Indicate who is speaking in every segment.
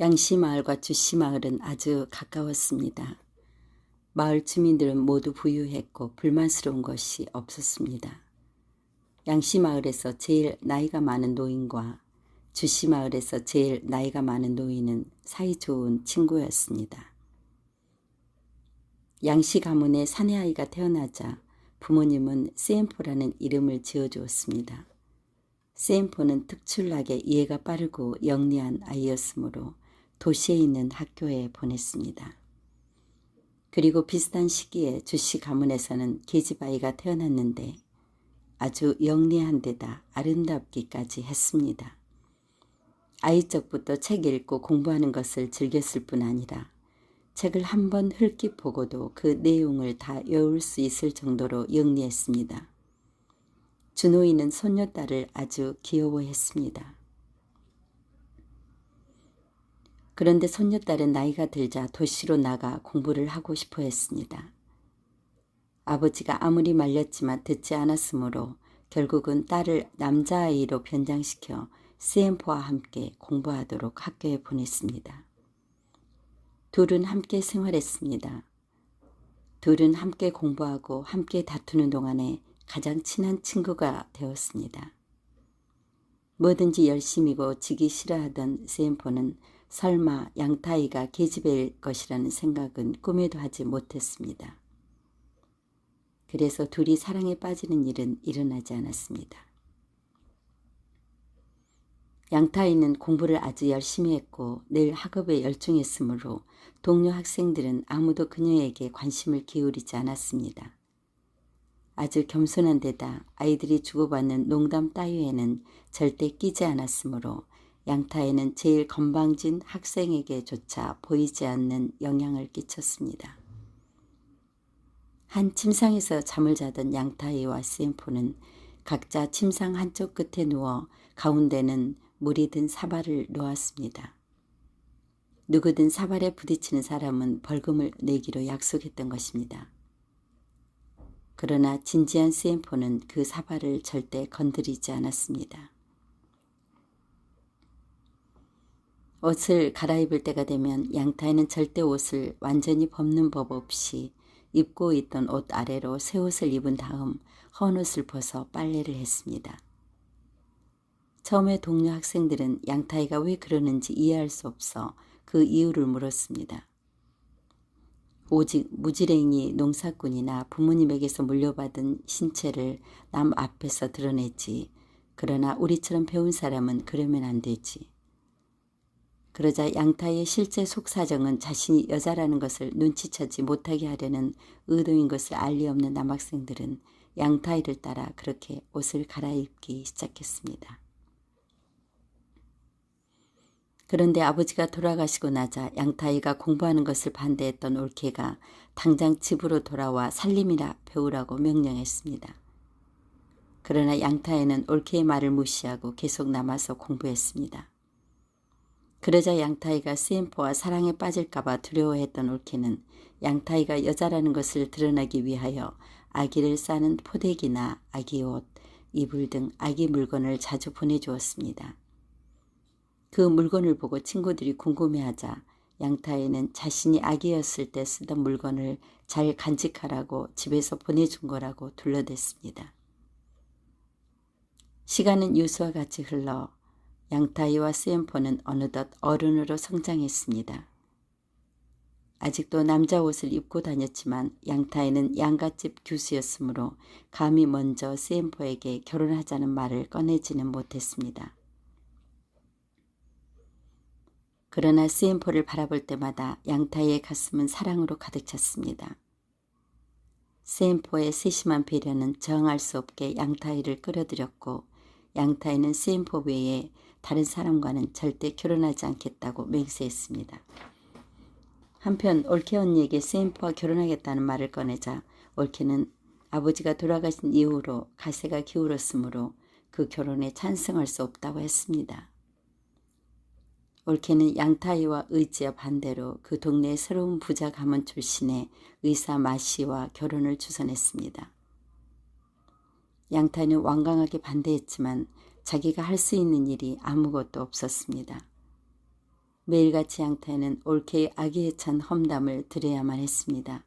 Speaker 1: 양씨 마을과 주씨 마을은 아주 가까웠습니다. 마을 주민들은 모두 부유했고 불만스러운 것이 없었습니다. 양씨 마을에서 제일 나이가 많은 노인과 주씨 마을에서 제일 나이가 많은 노인은 사이 좋은 친구였습니다. 양씨 가문에 사내아이가 태어나자 부모님은 세엠포라는 이름을 지어주었습니다. 세엠포는 특출나게 이해가 빠르고 영리한 아이였으므로 도시에 있는 학교에 보냈습니다. 그리고 비슷한 시기에 주씨 가문에서는 계집아이가 태어났는데 아주 영리한 데다 아름답기까지 했습니다. 아이 적부터 책 읽고 공부하는 것을 즐겼을 뿐 아니라 책을 한 번 흘낏 보고도 그 내용을 다 외울 수 있을 정도로 영리했습니다. 준호이는 손녀딸을 아주 귀여워했습니다. 그런데 손녀딸은 나이가 들자 도시로 나가 공부를 하고 싶어 했습니다. 아버지가 아무리 말렸지만 듣지 않았으므로 결국은 딸을 남자아이로 변장시켜 CM4와 함께 공부하도록 학교에 보냈습니다. 둘은 함께 생활했습니다. 둘은 함께 공부하고 함께 다투는 동안에 가장 친한 친구가 되었습니다. 뭐든지 열심이고 지기 싫어하던 세엠포는 설마 양타이가 계집애일 것이라는 생각은 꿈에도 하지 못했습니다. 그래서 둘이 사랑에 빠지는 일은 일어나지 않았습니다. 양타이는 공부를 아주 열심히 했고 늘 학업에 열중했으므로 동료 학생들은 아무도 그녀에게 관심을 기울이지 않았습니다. 아주 겸손한 데다 아이들이 주고받는 농담 따위에는 절대 끼지 않았으므로 양타에는 제일 건방진 학생에게조차 보이지 않는 영향을 끼쳤습니다. 한 침상에서 잠을 자던 양타이와 세엠포는 각자 침상 한쪽 끝에 누워 가운데는 물이 든 사발을 놓았습니다. 누구든 사발에 부딪히는 사람은 벌금을 내기로 약속했던 것입니다. 그러나 진지한 세엠포는 그 사발을 절대 건드리지 않았습니다. 옷을 갈아입을 때가 되면 양타이는 절대 옷을 완전히 벗는 법 없이 입고 있던 옷 아래로 새 옷을 입은 다음 헌 옷을 벗어 빨래를 했습니다. 처음에 동료 학생들은 양타이가 왜 그러는지 이해할 수 없어 그 이유를 물었습니다. 오직 무지랭이 농사꾼이나 부모님에게서 물려받은 신체를 남 앞에서 드러내지. 그러나 우리처럼 배운 사람은 그러면 안 되지. 그러자 양타의 실제 속사정은 자신이 여자라는 것을 눈치채지 못하게 하려는 의도인 것을 알 리 없는 남학생들은 양타이를 따라 그렇게 옷을 갈아입기 시작했습니다. 그런데 아버지가 돌아가시고 나자 양타이가 공부하는 것을 반대했던 올케가 당장 집으로 돌아와 살림이나 배우라고 명령했습니다. 그러나 양타이는 올케의 말을 무시하고 계속 남아서 공부했습니다. 그러자 양타이가 스엠포와 사랑에 빠질까봐 두려워했던 올케는 양타이가 여자라는 것을 드러내기 위하여 아기를 싸는 포대기나 아기 옷, 이불 등 아기 물건을 자주 보내주었습니다. 그 물건을 보고 친구들이 궁금해하자 양타이는 자신이 아기였을 때 쓰던 물건을 잘 간직하라고 집에서 보내준 거라고 둘러댔습니다. 시간은 유수와 같이 흘러 양타이와 스엠포는 어느덧 어른으로 성장했습니다. 아직도 남자 옷을 입고 다녔지만 양타이는 양갓집 교수였으므로 감히 먼저 스엠포에게 결혼하자는 말을 꺼내지는 못했습니다. 그러나 스엠포를 바라볼 때마다 양타이의 가슴은 사랑으로 가득 찼습니다. 스엠포의 세심한 배려는 정할 수 없게 양타이를 끌어들였고 양타이는 스엠포 외에 다른 사람과는 절대 결혼하지 않겠다고 맹세했습니다. 한편 올케 언니에게 세임프와 결혼하겠다는 말을 꺼내자 올케는 아버지가 돌아가신 이후로 가세가 기울었으므로 그 결혼에 찬성할 수 없다고 했습니다. 올케는 양타이와 의지와 반대로 그 동네의 새로운 부자 가문 출신의 의사 마씨와 결혼을 주선했습니다. 양타이는 완강하게 반대했지만 자기가 할 수 있는 일이 아무것도 없었습니다. 매일같이 양타이는 올케의 악의에 찬 험담을 들어야만 했습니다.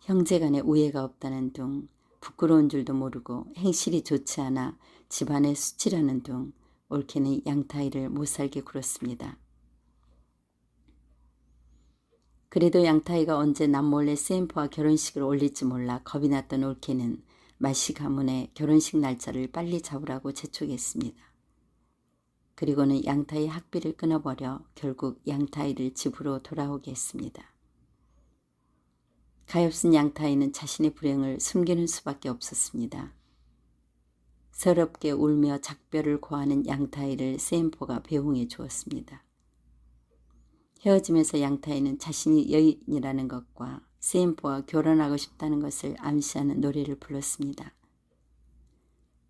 Speaker 1: 형제간에 우애가 없다는 둥, 부끄러운 줄도 모르고 행실이 좋지 않아 집안에 수치라는 둥, 올케는 양타이를 못살게 굴었습니다. 그래도 양타이가 언제 남몰래 세인포와 결혼식을 올릴지 몰라 겁이 났던 올케는 마시 가문에 결혼식 날짜를 빨리 잡으라고 재촉했습니다. 그리고는 양타이 학비를 끊어버려 결국 양타이를 집으로 돌아오게 했습니다. 가엾은 양타이는 자신의 불행을 숨기는 수밖에 없었습니다. 서럽게 울며 작별을 고하는 양타이를 세인포가 배웅해 주었습니다. 헤어지면서 양타이는 자신이 여인이라는 것과 세인포와 결혼하고 싶다는 것을 암시하는 노래를 불렀습니다.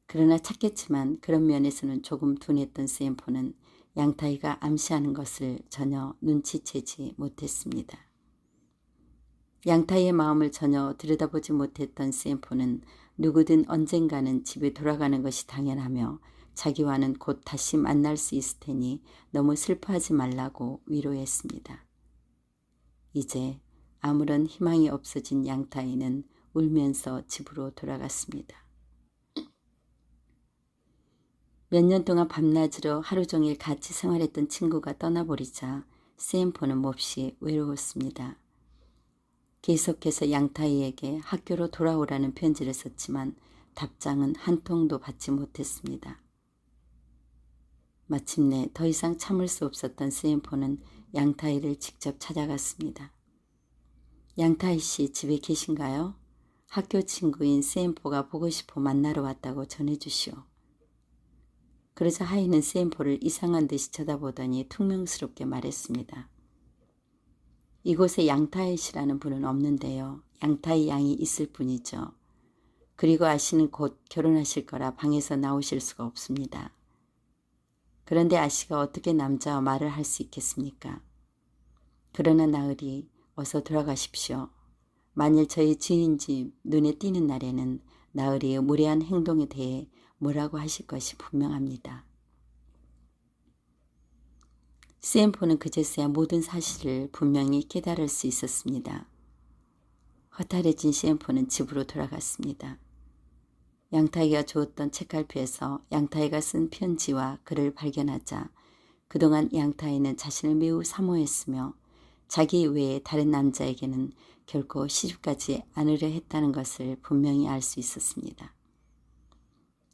Speaker 1: 그러나 착했지만 그런 면에서는 조금 둔했던 세인포는 양타이가 암시하는 것을 전혀 눈치채지 못했습니다. 양타이의 마음을 전혀 들여다보지 못했던 세인포는 누구든 언젠가는 집에 돌아가는 것이 당연하며 자기와는 곧 다시 만날 수 있을 테니 너무 슬퍼하지 말라고 위로했습니다. 이제 아무런 희망이 없어진 양타이는 울면서 집으로 돌아갔습니다. 몇 년 동안 밤낮으로 하루 종일 같이 생활했던 친구가 떠나버리자 세인포는 몹시 외로웠습니다. 계속해서 양타이에게 학교로 돌아오라는 편지를 썼지만 답장은 한 통도 받지 못했습니다. 마침내 더 이상 참을 수 없었던 세인포는 양타이를 직접 찾아갔습니다. 양타이 씨 집에 계신가요? 학교 친구인 세인포가 보고 싶어 만나러 왔다고 전해주시오. 그러자 하이는 세인포를 이상한 듯이 쳐다보더니 퉁명스럽게 말했습니다. 이곳에 양타이 씨라는 분은 없는데요. 양타이 양이 있을 뿐이죠. 그리고 아씨는 곧 결혼하실 거라 방에서 나오실 수가 없습니다. 그런데 아씨가 어떻게 남자와 말을 할 수 있겠습니까? 그러나 나으리 어서 돌아가십시오. 만일 저희 지인 집 눈에 띄는 날에는 나으리의 무례한 행동에 대해 뭐라고 하실 것이 분명합니다. 세엠포는 그제서야 모든 사실을 분명히 깨달을 수 있었습니다. 허탈해진 세엠포는 집으로 돌아갔습니다. 양타이가 주었던 책갈피에서 양타이가 쓴 편지와 글을 발견하자 그동안 양타이는 자신을 매우 사모했으며 자기 외에 다른 남자에게는 결코 시집가지 않으려 했다는 것을 분명히 알 수 있었습니다.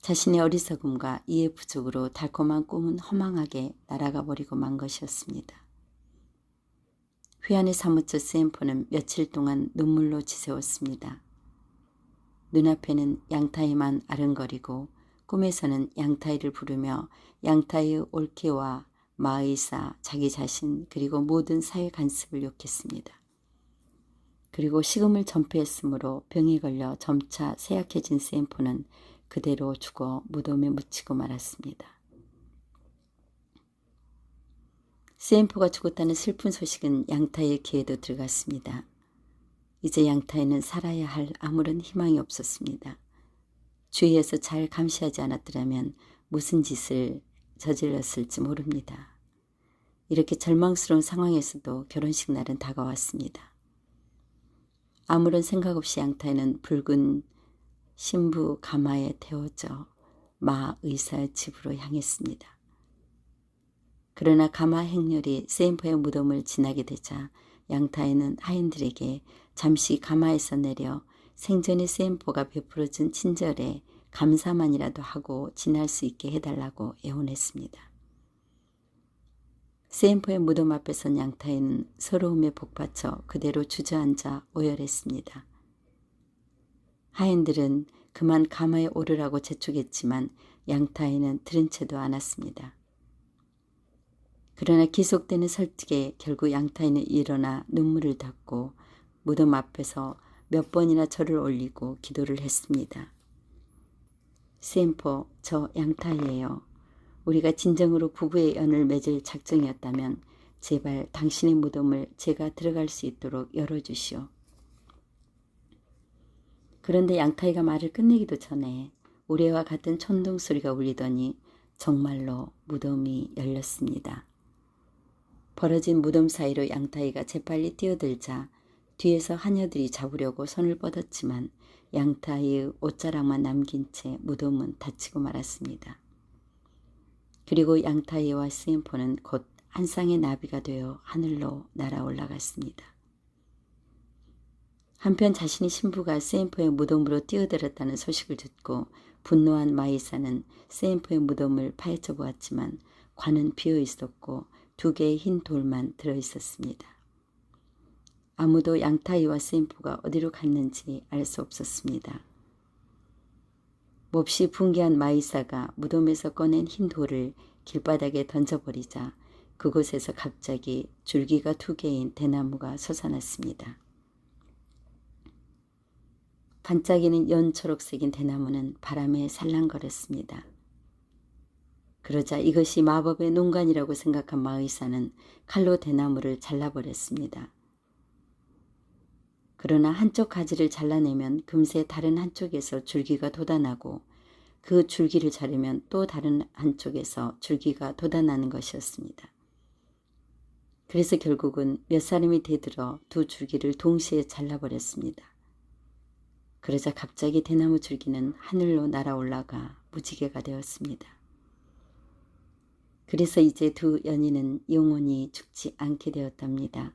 Speaker 1: 자신의 어리석음과 이해 부족으로 달콤한 꿈은 허망하게 날아가 버리고 만 것이었습니다. 회한에 사무쳐 세엠포는 며칠 동안 눈물로 지새웠습니다. 눈앞에는 양타이만 아른거리고 꿈에서는 양타이를 부르며 양타이의 올케와 마의사, 자기 자신 그리고 모든 사회 간섭을 욕했습니다. 그리고 식음을 전폐했으므로 병에 걸려 점차 쇠약해진 세엠포는 그대로 죽어 무덤에 묻히고 말았습니다. 세엠포가 죽었다는 슬픈 소식은 양타이의 귀에도 들어갔습니다. 이제 양타이는 살아야 할 아무런 희망이 없었습니다. 주위에서 잘 감시하지 않았더라면 무슨 짓을 저질렀을지 모릅니다. 이렇게 절망스러운 상황에서도 결혼식 날은 다가왔습니다. 아무런 생각 없이 양타이는 붉은 신부 가마에 태워져 마 의사의 집으로 향했습니다. 그러나 가마 행렬이 세인포의 무덤을 지나게 되자 양타이는 하인들에게 잠시 가마에서 내려 생전에 세인포가 베풀어준 친절에 감사만이라도 하고 지날 수 있게 해달라고 애원했습니다. 세인포의 무덤 앞에 선 양타이는 서러움에 복받쳐 그대로 주저앉아 오열했습니다. 하인들은 그만 가마에 오르라고 재촉했지만 양타이는 들은 채도 않았습니다. 그러나 계속되는 설득에 결국 양타이는 일어나 눈물을 닦고 무덤 앞에서 몇 번이나 절을 올리고 기도를 했습니다. 샘포, 저 양타이예요. 우리가 진정으로 부부의 연을 맺을 작정이었다면 제발 당신의 무덤을 제가 들어갈 수 있도록 열어주시오. 그런데 양타이가 말을 끝내기도 전에 우레와 같은 천둥 소리가 울리더니 정말로 무덤이 열렸습니다. 벌어진 무덤 사이로 양타이가 재빨리 뛰어들자 뒤에서 하녀들이 잡으려고 손을 뻗었지만 양타이의 옷자락만 남긴 채 무덤은 닫히고 말았습니다. 그리고 양타이와 스엠포는 곧 한 쌍의 나비가 되어 하늘로 날아 올라갔습니다. 한편 자신의 신부가 세인포의 무덤으로 뛰어들었다는 소식을 듣고 분노한 마이사는 세인포의 무덤을 파헤쳐 보았지만 관은 비어 있었고 두 개의 흰 돌만 들어 있었습니다. 아무도 양타이와 세인포가 어디로 갔는지 알 수 없었습니다. 몹시 분개한 마이사가 무덤에서 꺼낸 흰 돌을 길바닥에 던져버리자 그곳에서 갑자기 줄기가 두 개인 대나무가 솟아났습니다. 반짝이는 연초록색인 대나무는 바람에 살랑거렸습니다. 그러자 이것이 마법의 농간이라고 생각한 마의사는 칼로 대나무를 잘라버렸습니다. 그러나 한쪽 가지를 잘라내면 금세 다른 한쪽에서 줄기가 돋아나고 그 줄기를 자르면 또 다른 한쪽에서 줄기가 돋아나는 것이었습니다. 그래서 결국은 몇 사람이 대들어 두 줄기를 동시에 잘라버렸습니다. 그러자 갑자기 대나무 줄기는 하늘로 날아올라가 무지개가 되었습니다. 그래서 이제 두 연인은 영원히 죽지 않게 되었답니다.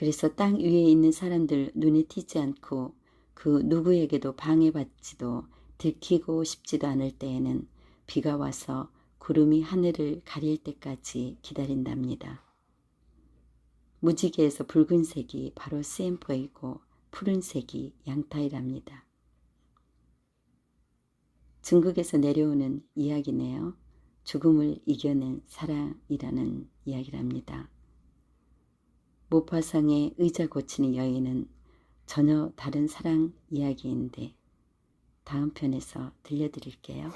Speaker 1: 그래서 땅 위에 있는 사람들 눈에 띄지 않고 그 누구에게도 방해받지도 들키고 싶지도 않을 때에는 비가 와서 구름이 하늘을 가릴 때까지 기다린답니다. 무지개에서 붉은색이 바로 세엠포이고 푸른색이 양타이랍니다. 중국에서 내려오는 이야기네요. 죽음을 이겨낸 사랑이라는 이야기랍니다. 모파상의 의자 고치는 여인은 전혀 다른 사랑 이야기인데 다음 편에서 들려드릴게요.